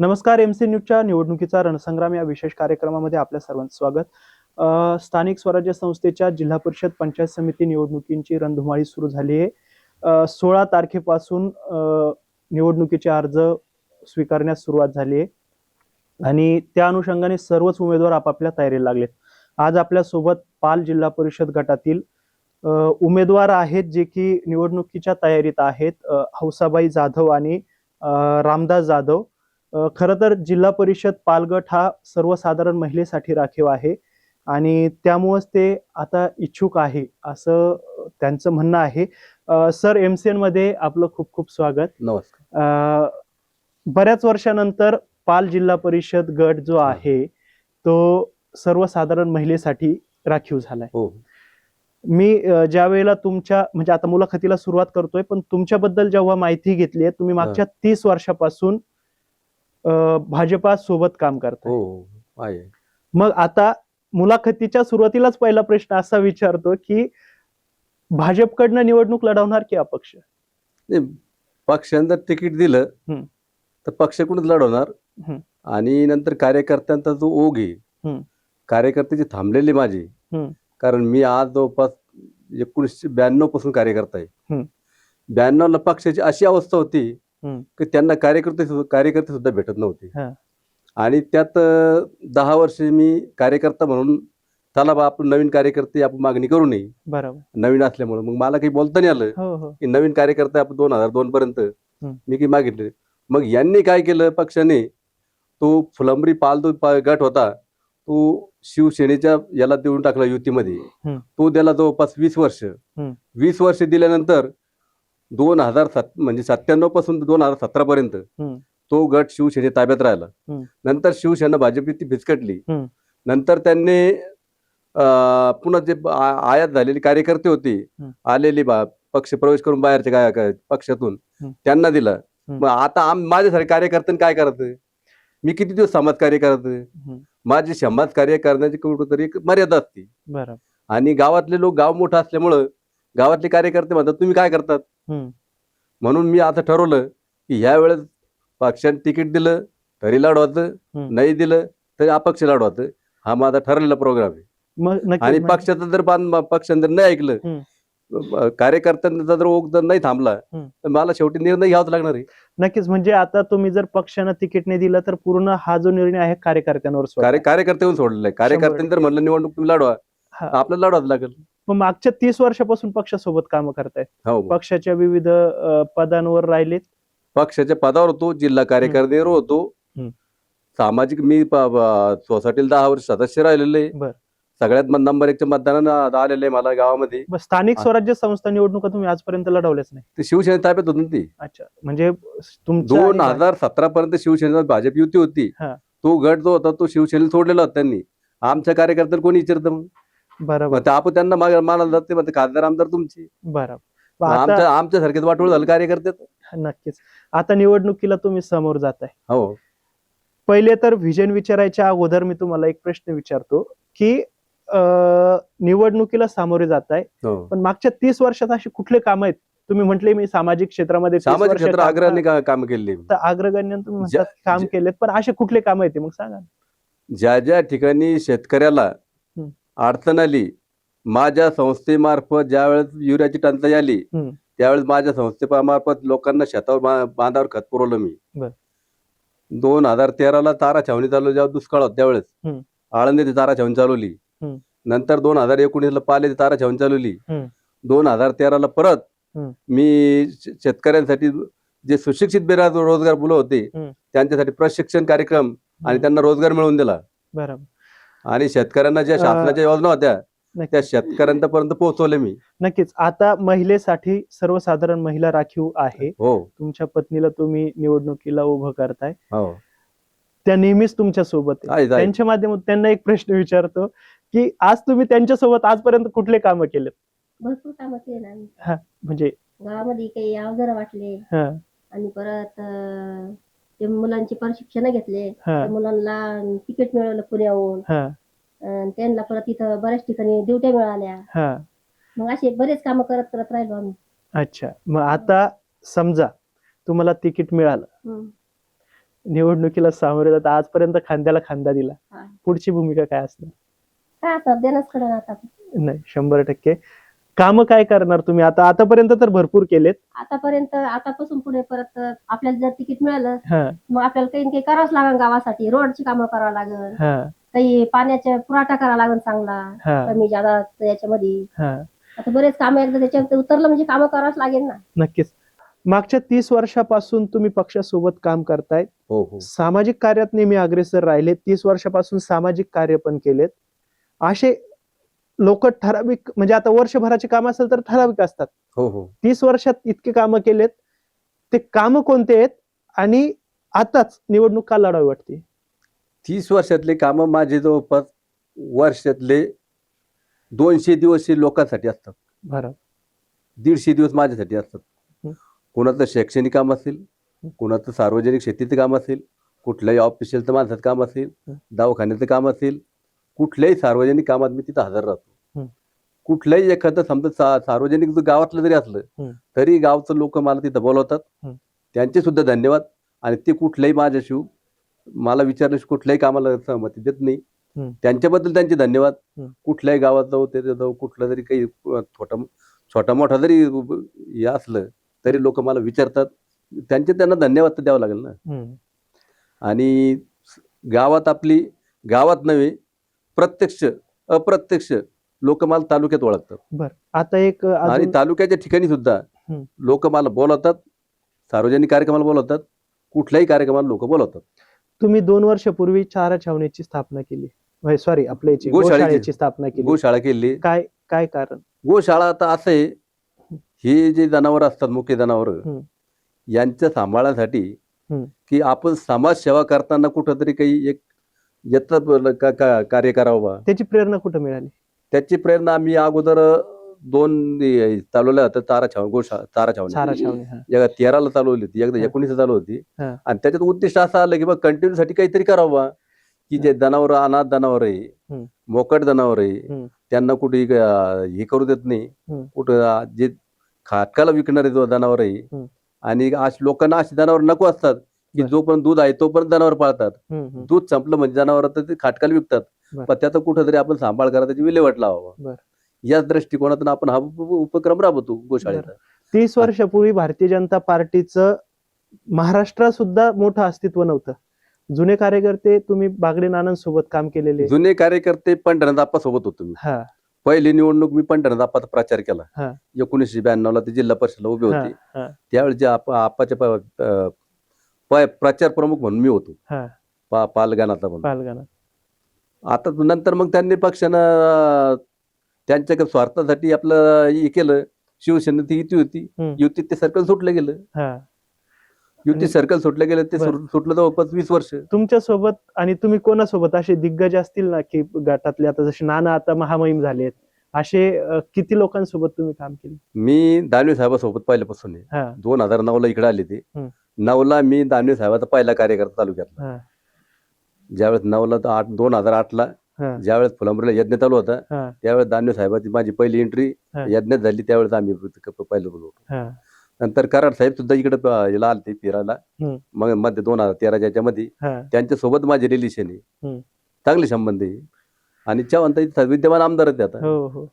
नमस्कार M C न्यूजच्या निवडणुकीचा रणसंग्राम या विशेष कार्यक्रमामध्ये आपल्या सर्वांचं स्वागत. स्थानिक स्वराज्य संस्थेच्या जिल्हा परिषद पंचायत समिती निवडणुकींची रणधुमाळी सुरू झाली आहे. सोळा तारखेपासून निवडणुकीचे अर्ज स्वीकारण्यास सुरुवात झाली आहे. आणि त्या अनुषंगाने सर्वच उमेदवार आपापल्या तयारीला लागलेत. आज आपल्यासोबत पाल जिल्हा परिषद गटातील उमेदवार आहेत जे की निवडणुकीच्या तयारीत आहेत. हौसाबाई जाधव आणि रामदास जाधव. खरं तर जिल्हा परिषद पालगट हा सर्वसाधारण महिलेसाठी राखीव आहे आणि त्यामुळेच ते आता इच्छुक आहे असं त्यांचं म्हणणं आहे. सर एम सी मध्ये आपलं खूप खूप स्वागत. नमस्कार. बऱ्याच वर्षानंतर पाल जिल्हा परिषद गट जो आहे तो सर्वसाधारण महिलेसाठी राखीव झालाय. हो. मी ज्या वेळेला तुमच्या म्हणजे आता मुलाखतीला सुरुवात करतोय पण तुमच्याबद्दल जेव्हा माहिती घेतली आहे तुम्ही मागच्या तीस वर्षापासून भाजपा सोबत काम करताय हो आहे मग आता मुलाखतीच्या सुरुवातीलाच पहिला प्रश्न असा विचारतो की भाजपकडनं निवडणूक लढवणार की अपक्ष नाही, पक्षानं जर तिकीट दिलं. तर पक्षाकडूनच लढवणार हम्म. आणि नंतर कार्यकर्त्यांचा जो ओघ आहे. कार्यकर्त्याची थांबलेली माझी. कारण मी आज जवळपास एकोणीसशे ब्याण्णवपासून कार्यकर्ता आहे हम्म. ब्याण्णवला पक्षाची अशी अवस्था होती. की त्यांना कार्यकर्ते कार्यकर्ते सुद्धा भेटत नव्हते. हा. आणि त्यात दहा वर्ष मी कार्यकर्ता म्हणून चला बा आपण नवीन कार्यकर्ते आपण मागणी करू नये. बरोबर. नवीन असल्यामुळे. मग मला काही बोलता नाही आलं. हो हो. की नवीन कार्यकर्ते आपण दोन हजार दोन पर्यंत. मी की मागितले. मग यांनी काय केलं पक्षाने? तो फुलंबरी पाल तो पा- गट होता. तो शिवसेनेच्या याला देऊन टाकला युतीमध्ये. तो त्याला जवळपास वीस वर्ष. वीस वर्ष दिल्यानंतर दोन हजार सात म्हणजे सत्त्याण्णवपासून दोन हजार सतरा पर्यंत. तो गट शिवसेने ताब्यात राहिला. नंतर शिवसेना भाजप ती फिसकटली हम्म. नंतर त्यांनी पुन्हा जे आयात झालेले कार्यकर्ते होते. आलेली बा पक्ष प्रवेश करून बाहेरच्या काय पक्षातून. त्यांना दिलं. मग आता आम माझ्यासारखे कार्यकर्त्यांनी काय करायचं मी किती दिवस समाजकार्य करायचं हम्म. माझे समाजकार्य करण्याची कुठंतरी एक मर्यादा असते आणि गावातले लोक गाव मोठं असल्यामुळं गावातले कार्यकर्ते म्हणतात तुम्ही काय करतात. म्हणून मी आता ठरवलं की ह्या वेळेस पक्षाने तिकीट दिलं तरी हम्म. नाही दिलं तरी अपक्ष लढवायचं. हा माझा ठरलेला प्रोग्राम आहे. आणि पक्षाचं जर बांध पक्षाने जर नाही ऐकलं कार्यकर्त्यांचा जर ओघ जर नाही थांबला. तर मला शेवटी निर्णय घ्यावाच लागणार आहे. नक्कीच म्हणजे आता तुम्ही जर पक्षानं तिकीट नाही दिलं तर पूर्ण हा जो निर्णय आहे कार्यकर्त्यांवर सोडला. कार्य कार्यकर्ते येऊन सोडलेलं आहे. कार्यकर्त्यांनी जर म्हणलं निवडणूक तुम्ही लढवा. आपल्याला लढवाच लागेल. मग मागच्या तीस वर्षापासून पक्षासोबत काम करतायत हो. पक्षाच्या विविध पदांवर राहिलेत. पक्षाच्या पदावर होतो जिल्हा कार्यकर्त्यावर होतो. सामाजिक मी सोसायटीला दहा वर्ष सदस्य राहिलेले. सगळ्यात नंबर एकच्या मतदानानं आलेले मला गावामध्ये. स्थानिक. स्वराज्य संस्था निवडणुका तुम्ही आजपर्यंत लढवल्याच नाही ते शिवसेना ताब्यात होती ती. अच्छा. म्हणजे दोन हजार सतरा पर्यंत शिवसेना भाजप युती होती. तो गट जो होता तो शिवसेनेला सोडलेला होता त्यांनी. आमच्या कार्यकर्त्याला कोणी विचारतं मग? बरोबर. मग आपण त्यांना माग- मानायला जाते मग ते खासदार आमदार तुमची. बरोबर. आता आमच्या सारखेच वाटोळ झालं कार्यकर्त्यात नक्कीच. आता निवडणुकीला तुम्ही समोर जाताय. हो. पहिले तर व्हिजन विचारायच्या अगोदर मी तुम्हाला एक प्रश्न विचारतो की अ, निवडणुकीला सामोरे जाताय हो. पण मागच्या तीस वर्षात असे कुठले काम आहेत? तुम्ही म्हटले मी सामाजिक क्षेत्रामध्ये 30 सामाजिक वर्ष क्षेत्र काम- का- काम केले. तर अग्रगण्य तुम्ही ज्या- म्हणतात काम ज्या- केलेत पण असे कुठले काम आहेत ते मग सांगा ना. ज्या ज्या ठिकाणी शेतकऱ्याला. अडचण आली माझ्या संस्थेमार्फत ज्यावेळेस युरियाची टंचाई आली. त्यावेळेस माझ्या संस्थेमार्फत लोकांना शेतावर बांधावर खत पुरवलं मी. दोन हजार तेराला तारा छावणी चालू जेव्हा दुष्काळ होता त्यावेळेस. आळंदीची तारा छावणी चालवली. नंतर दोन हजार एकोणीसला पाल्याची तारा छावणी चालवली. दोन हजार तेराला परत. मी शेतकऱ्यांसाठी जे सुशिक्षित बेरोजगार मुलं होते. त्यांच्यासाठी प्रशिक्षण कार्यक्रम आणि त्यांना रोजगार मिळवून दिला बरोबर आणि शेतकऱ्यांना ज्या शासनाच्या योजना होत्या त्या शेतकऱ्यांपर्यंत पोहोचवले मी. नक्कीच. आता महिलेसाठी सर्वसाधारण महिला राखीव आहे. हो. तुमच्या पत्नीला तुम्ही निवडणुकीला उभं करताय. हो. त्या नेहमीच तुमच्यासोबत. त्यांच्या माध्यमातून त्यांना एक प्रश्न विचारतो की आज तुम्ही त्यांच्यासोबत आजपर्यंत कुठले कामं केलेत? भरपूर कामं केली आम्ही. म्हणजे? गावामध्ये काही अवजार वाटले. हा, आणि परत ते मुलांची प्रशिक्षण घेतले. हा, त्या मुलांना तिकीट मिळवलं पुण्याहून. हा, अन् त्यांना परत इथं बऱ्याच ठिकाणी ड्युट्या मिळाल्या. हा. मग असे बरेच कामं करत करत राहिलो आम्ही. अच्छा. मग आता समजा तुम्हाला तिकीट मिळालं. हम्म. निवडणुकीला सामोरे जात आजपर्यंत खांद्याला खांदा दिला. हा. पुढची भूमिका काय असणार? काय आता देणंच कडे आता. नाही शंभर टक्के. काम काय करणार तुम्ही? आता आतापर्यंत तर भरपूर केलेत. आतापर्यंत आतापासून पुढे परत आपल्याला जर तिकीट मिळालं हा. मग आपल्याला काही ना काही करावंच लागेल गावासाठी. रोडची कामं करावं लागेल. हा. काही पाण्याचा पुरवठा करावा लागेल चांगला. हा. कमी जादा याच्यामध्ये. हा. आता बरेच कामं एकदा त्याच्यावर उतरलं म्हणजे कामं करावंच लागेल ना. नक्कीच. मागच्या तीस वर्षापासून तुम्ही पक्षासोबत काम करतायत हो हो. सामाजिक कार्यात नेहमी अग्रेसर राहिले. तीस वर्षापासून सामाजिक कार्य पण केलेत. असे लोक ठराविक म्हणजे आता वर्षभराचे काम असेल तर ठराविक असतात. हो हो. तीस वर्षात इतके कामं केलेत. ते काम कोणते आहेत? आणि आताच निवडणूक का लढावी वाटते? तीस वर्षातले कामं माझे जवळपास वर्षातले दोनशे दिवस हे लोकांसाठी असतात. बरं. दीडशे दिवस माझ्यासाठी असतात. कोणाचं शैक्षणिक काम असेल. कोणाचं सार्वजनिक शेतीचं काम असेल कुठल्याही ऑफिशियलचं माझं काम असेल. दवाखान्याचं काम असेल कुठल्याही सार्वजनिक कामात मी तिथं हजर राहतो. हं. कुठल्याही एखादं समजा सा- सार्वजनिक जर गावातलं जरी असलं. तरी गावचं लोक मला तिथं बोलवतात. त्यांचे सुद्धा धन्यवाद आणि ते कुठल्याही माझ्याशी मला विचारलं कुठल्याही कामाला सहमती देत नाही. त्यांच्याबद्दल त्यांचे धन्यवाद. कुठल्याही गावात जाऊ ते जाऊ कुठलं जरी काही अ, छोटा छोटा मोठा जरी उब- हे असलं तरी लोक मला विचारतात त्यांचे त्यांना धन्यवाद तर द्यावं लागेल ना हम्म. आणि गावात आपली गावात नव्हे प्रत्यक्ष अप्रत्यक्ष लोक मला तालुक्यात ओळखतात. बर. आता एक आणि अजून तालुक्याच्या ठिकाणी सुद्धा हं. लोक मला बोलवतात सार्वजनिक कार्यक्रमाला बोलवतात कुठल्याही कार्यक्रमाला लोक बोलवतात. तुम्ही दोन वर्षापूर्वी चारा छावणीची स्थापना केली. सॉरी आपल्या याची गोशाळेची. गोशाळेची स्थापना केली. गोशाळा केली. काय काय कारण? गोशाळा आता असं आहे हे जे जनावर असतात मुख्य जनावर. यांच्या सांभाळण्यासाठी. की आपण समाजसेवा करताना कुठंतरी काही एक याचं का- का- कार्य करावं बा. त्याची प्रेरणा कुठं मिळाली? त्याची प्रेरणा आम्ही अगोदर दोन चालवल्या होत्या चारा छाव गोशा चारा छावणी छावणी एकदा तेराला चालवली होती एकदा. एकोणीसला चालू होती. आणि त्याच्यात उद्दिष्ट असं आलं की बा कंटिन्यू साठी काहीतरी करावं की जे जनावर अनाथ जनावर आहे. मोकट जनावर आहे. त्यांना कुठे हे करू देत नाही. कुठं जे खाटकाला विकणारे जो जनावर आहे. आणि अशी लोकांना अशी जनावर नको असतात की. जोपर्यंत दूध आहे तोपर्यंत जनावर पाळतात. दूध संपलं म्हणजे जनावर तर ते खाटकाला विकतात. पण त्याचा कुठंतरी आपण सांभाळ करा त्याची विल्हेवाट लावावा. याच दृष्टिकोनातून आपण हा उप- उपक्रम राबवतो गोशाळेचा. तीस वर्षापूर्वी भारतीय जनता पार्टीचं महाराष्ट्रात सुद्धा मोठं अस्तित्व नव्हतं. जुने कार्यकर्ते तुम्ही बागडे नानांसोबत काम केलेले. जुने कार्यकर्ते पंढरनाथ सोबत होतो मी. पहिली निवडणूक मी पंढरनाथ प्रचार केला. एकोणीसशे ब्याण्णव ला ते जिल्हा परिषदला उभे होते. त्यावेळी जे प- प्रचार प्रमुख म्हणून मी होतो. हा. पा पालगानाचा म्हणून. पालगाणा आता नंतर मग त्यांनी पक्षानं त्यांच्या स्वार्थासाठी आपलं हे केलं. शिवसेना ती युती होती. युतीत ते सर्कल सुटलं गेलं. युती सर्कल सुटलं गेलं ते सुटलं जवळपास वीस वर्ष. तुमच्यासोबत आणि तुम्ही कोणासोबत असे दिग्गज असतील ना की गटातले आता जसे नाना आता महामहिम झालेत असे किती लोकांसोबत तुम्ही काम केले? मी दानवे साहेबासोबत पहिल्यापासून दोन हजार नऊ ला इकडे आले ते. हम्म. नऊला मी दानवे साहेबाचा पहिला कार्यकर्ता तालुक्यातला. हा. ज्यावेळेस नऊला तर आठ दोन हजार आठला ज्यावेळेस फुलंब्रीला यज्ञ चालू होता हा. त्यावेळेस दानवे साहेबाची माझी पहिली एंट्री हा. यज्ञात झाली त्यावेळेस आम्ही प- पहिलं हा. नंतर कराड साहेब सुद्धा इकडे प- याला आलते फिरायला. हम्म. मग मध्ये दोन हजार तेराच्या याच्यामध्ये हा. त्यांच्यासोबत माझे रिलेशन आहे. हम्म. चांगले संबंध आहे. आणि चव्हाण ताई विद्यमान आमदार आहेत आता. हो हो.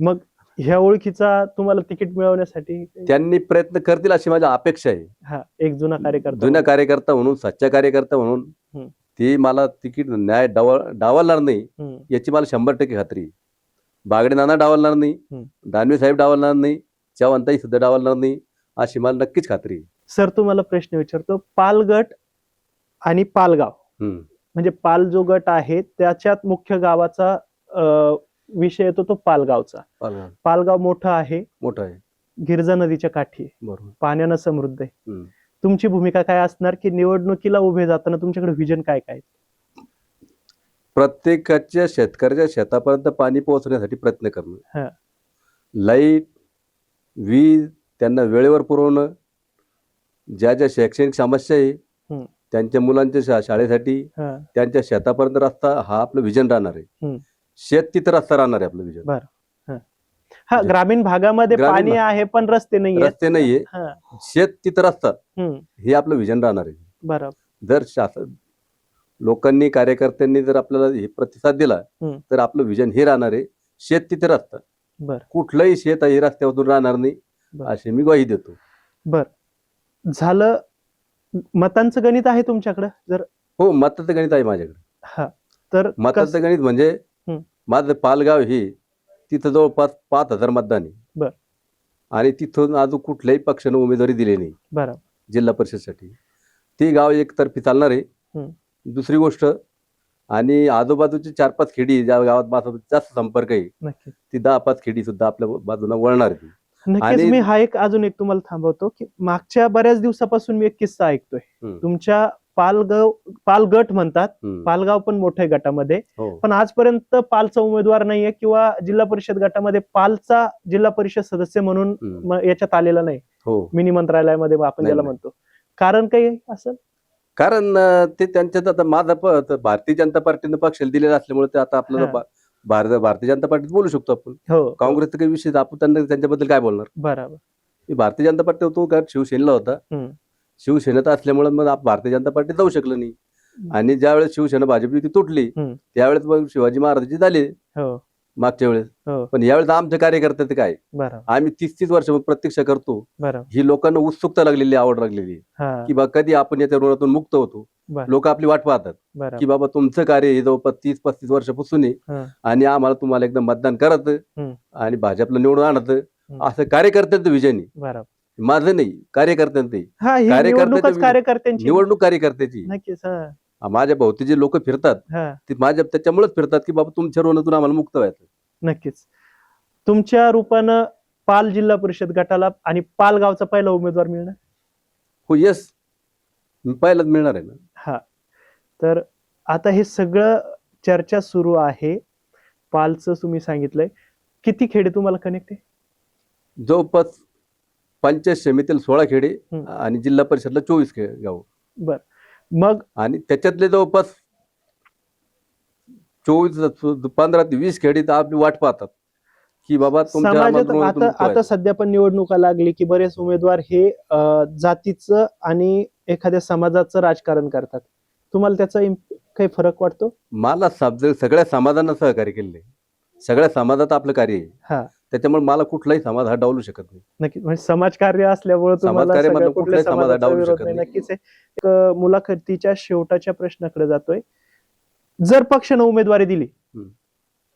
मग ह्या ओळखीचा तुम्हाला तिकीट मिळवण्यासाठी त्यांनी प्रयत्न करतील अशी माझी अपेक्षा आहे. हा एक जुना कार्यकर्ता जुन्या कार्यकर्ता म्हणून सच्चा कार्यकर्ता म्हणून. हम्म. ते मला तिकीट न्याय डाव डावलणार नाही याची मला शंभर टक्के खात्री आहे. बागडे नाना डावलणार नाही हम्म. दानवे साहेब डावलणार नाही चव्हाणताई सुद्धा डावलणार नाही अशी मला नक्कीच खात्री आहे. सर तुम्हाला प्रश्न विचारतो पालगट आणि पालगाव हम्म. म्हणजे पाल जो गट आहे त्याच्यात मुख्य गावाचा अं, विषय येतो तो पालगावचा पालघर पालगाव मोठं आहे. मोठं आहे. गिरजा नदीच्या काठी आहे. बरोबर. पाण्यानं समृद्ध आहे. हम्म. तुमची भूमिका काय असणार की निवडणुकीला उभे जाताना तुमच्याकडे व्हिजन काय काय प्रत्येकाच्या शेतकऱ्याच्या शेतापर्यंत पाणी पोहोचण्यासाठी प्रयत्न. करणं लाइट वीज त्यांना वेळेवर पुरवणं ज्या ज्या शैक्षणिक समस्या आहे. त्यांच्या मुलांच्या शा- शाळेसाठी हा, त्यांच्या शेतापर्यंत रस्ता हा आपलं विजन राहणार आहे. शेत तिथं रस्ता राहणार आहे आपलं विजन. हा ग्रामीण भागामध्ये ग्रामीण पाणी भाग- आहे पण रस्ते नाहीये रस्ते नाहीये. हा. शेत तिथं रस्ता. हे आपलं विजन राहणार आहे. बरोबर जर शासन लोकांनी कार्यकर्त्यांनी जर आपल्याला हे प्रतिसाद दिला हम्म. तर आपलं विजन हे राहणार आहे. शेत तिथे रस्ता. बर. कुठलंही शेत हे रस्त्यावरून राहणार नाही बर. अशी मी ग्वाही देतो. बर. झालं मतांचं गणित आहे तुमच्याकडे? जर हो मताचं गणित आहे माझ्याकडे. हा. तर कस- मताचं गणित म्हणजे हम्म. माझं पालगाव हे तिथं जवळपास पाच हजार मतदान बर. आहे आणि तिथून अजून कुठल्याही पक्षानं उमेदवारी दिली नाही. बरं. जिल्हा परिषदसाठी. ते गाव एकतर्फी चालणार आहे. हम्म. दुसरी गोष्ट आणि आजूबाजूची चार पाच खेडी ज्या गावात माझा जास्त संपर्क आहे नक्की. ती दहा पाच खेडी सुद्धा आपल्या बाजूला वळणार आहे नक्कीच आणि- मी हा एक अजून एक तुम्हाला थांबवतो की मागच्या बऱ्याच दिवसापासून मी एक किस्सा ऐकतोय. हम्म. तुमच्या पालगाव पालगट म्हणतात. पालगाव पण मोठ्या गटामध्ये. हो. पण आजपर्यंत पालचा उमेदवार नाहीये किंवा जिल्हा परिषद गटामध्ये पालचा जिल्हा परिषद सदस्य म्हणून याच्यात आलेला नाही. हो. मिनी मंत्रालयामध्ये आपण ज्याला. म्हणतो. कारण काही आहे असं? कारण ते त्यांच्यात आता माझा त- भारतीय जनता पार्टीनं पक्षाला दिलेला असल्यामुळे ते आता आपल्याला भारत भारतीय जनता पार्टीत बोलू शकतो आपण. हो. काँग्रेसचा काही विषय आपण त्यांना त्यांच्याबद्दल काय बोलणार? बरोबर. भारतीय जनता पार्टी होतो कारण शिवसेनेला होता. शिवसेनेत असल्यामुळे मग आप- भारतीय जनता पार्टी जाऊ शकलं नाही. आणि ज्यावेळेस शिवसेना भाजप युती तुटली. त्यावेळेस मग शिवाजी महाराजांची झाली हो. मागच्या वेळेस. हो. पण यावेळेस आमचे कार्यकर्ते काय? आम्ही तीस तीस वर्ष प्रतीक्षा करतो. ही लोकांना उत्सुकता लागलेली आवड लागलेली की बा कधी आपण याच्या ऋणातून मुक्त होतो. लोक आपली वाट पाहतात. की बाबा तुमचं कार्य हे जवळपास तीस पस्तीस वर्षापासून आहे. हा. आणि आम्हाला तुम्हाला एकदम मतदान करत. आणि भाजपला निवडून आणत. असं कार्यकर्त्यांचं बरोबर माझं नाही कार्यकर्त्यांचं. हा ही कार्यकर्त्याचं निवडणूकच वि- कार्यकर्त्यांची. निवडणूक कार्यकर्त्याची. नक्कीच हा. माझ्या भोवती जे लोक फिरतात हा. ते माझ्या त्याच्यामुळेच फिरतात की बाबा तुमच्या ऋणातून आम्हाला मुक्त व्हायचं. नक्कीच. तुमच्या रूपानं पाल जिल्हा परिषद गटाला आणि पाल गावचा पहिला उमेदवार मिळणार? हो येस पहिलाच मिळणार आहे ना. हा. तर आता हे सगळं चर्चा सुरू आहे. पालचं तुम्ही सांगितलंय. किती खेडे तुम्हाला कनेक्ट आहे? जवळपास पंचायत समितीला सोळा खेडे हम्म. आणि जिल्हा परिषदला चोवीस खेळ गाव. बर. मग? आणि त्याच्यातले जवळपास चोवीस पंधरा ते वीस खेडी तर आपली वाट पाहतात. की बाबा तुमच्या समाजात आम्हाला आता आता. सध्या पण निवडणुका लागली की बरेच उमेदवार हे अं, जातीचं आणि एखाद्या समाजाचं राजकारण करतात. तुम्हाला त्याचा काही फरक वाटतो? मला सगळ्या समाजांना सहकार्य केलेलं सगळ्या समाजात आपलं कार्य आहे. हा. त्याच्यामुळे मला कुठलाही समाज हा डावलू शकत नाही. नक्कीच. म्हणजे समाजकार्य असल्यामुळे डावलू शकत नाही. नाही. नक्कीच आहे. एक, मुलाखतीच्या शेवटाच्या प्रश्नाकडे जातोय. जर पक्षानं उमेदवारी दिली.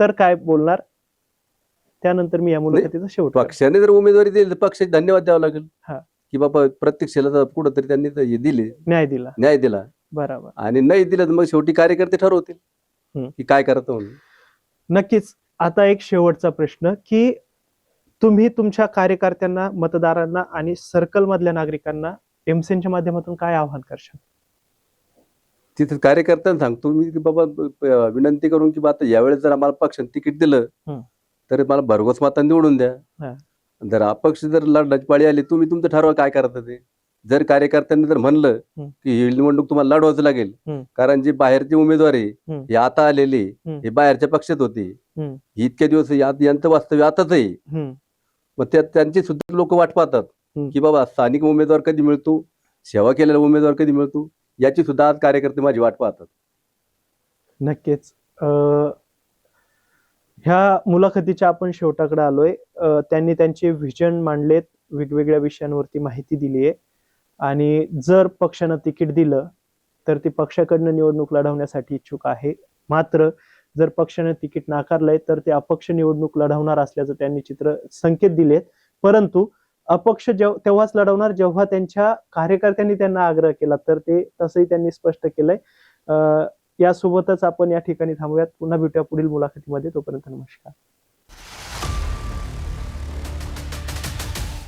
तर काय बोलणार? त्यानंतर मी या मुलाखतीचा शेवट. पक्षाने जर उमेदवारी दिली तर पक्षाचे धन्यवाद द्यावा लागेल. हा. की बाबा प्रत्यक्षाला तर कुठंतरी त्यांनी हे दिले. न्याय दिला. न्याय दिला. बरोबर. आणि नाही दिलं तर मग शेवटी कार्यकर्ते ठरवतील. की काय करतो म्हणून. नक्कीच. आता एक शेवटचा प्रश्न की तुम्ही तुमच्या कार्यकर्त्यांना मतदारांना आणि सर्कल मधल्या नागरिकांना एमसेनच्या माध्यमातून काय आवाहन करशाल तिथे कार्यकर्त्यांना सांगतो मी की बाबा विनंती करून की बा आता यावेळेस जर आम्हाला पक्षाने तिकीट दिलं. तर मला भरघोस माता निवडून. द्या जर अपक्ष जर लढण्याची पाळी आली तुम्ही तुमचं ठरवा काय करता ते जर कार्यकर्त्यांनी जर म्हणलं. की ही निवडणूक तुम्हाला लढवाच लागेल. कारण जी बाहेरची उमेदवार आहे. हे आता आलेली. हे बाहेरच्या पक्षात होते इतके दिवस यांचं वास्तव्य आताच आहे. मग त्या त्यांची सुद्धा लोक वाट पाहतात. की बाबा स्थानिक उमेदवार कधी मिळतो सेवा केलेला उमेदवार कधी मिळतो याची सुद्धा आज कार्यकर्ते माझी वाट पाहतात नक्कीच ह्या मुलाखतीच्या आपण शेवटाकडे आलोय त्यांनी त्यांचे व्हिजन मांडलेत वेगवेगळ्या विषयांवरती माहिती दिली आहे आणि जर पक्षानं तिकीट दिलं तर ते पक्षाकडनं निवडणूक लढवण्यासाठी इच्छुक आहे. मात्र जर पक्षाने तिकीट नाकारलंय तर ते अपक्ष निवडणूक लढवणार असल्याचं त्यांनी चित्र संकेत दिलेत. परंतु अपक्ष जेव तेव्हाच लढवणार जेव्हा त्यांच्या कार्यकर्त्यांनी त्यांना आग्रह केला तर ते तसंही त्यांनी स्पष्ट केलंय. यासोबतच आपण या ठिकाणी थांबूयात. पुन्हा भेटूया पुढील मुलाखतीमध्ये. तोपर्यंत नमस्कार.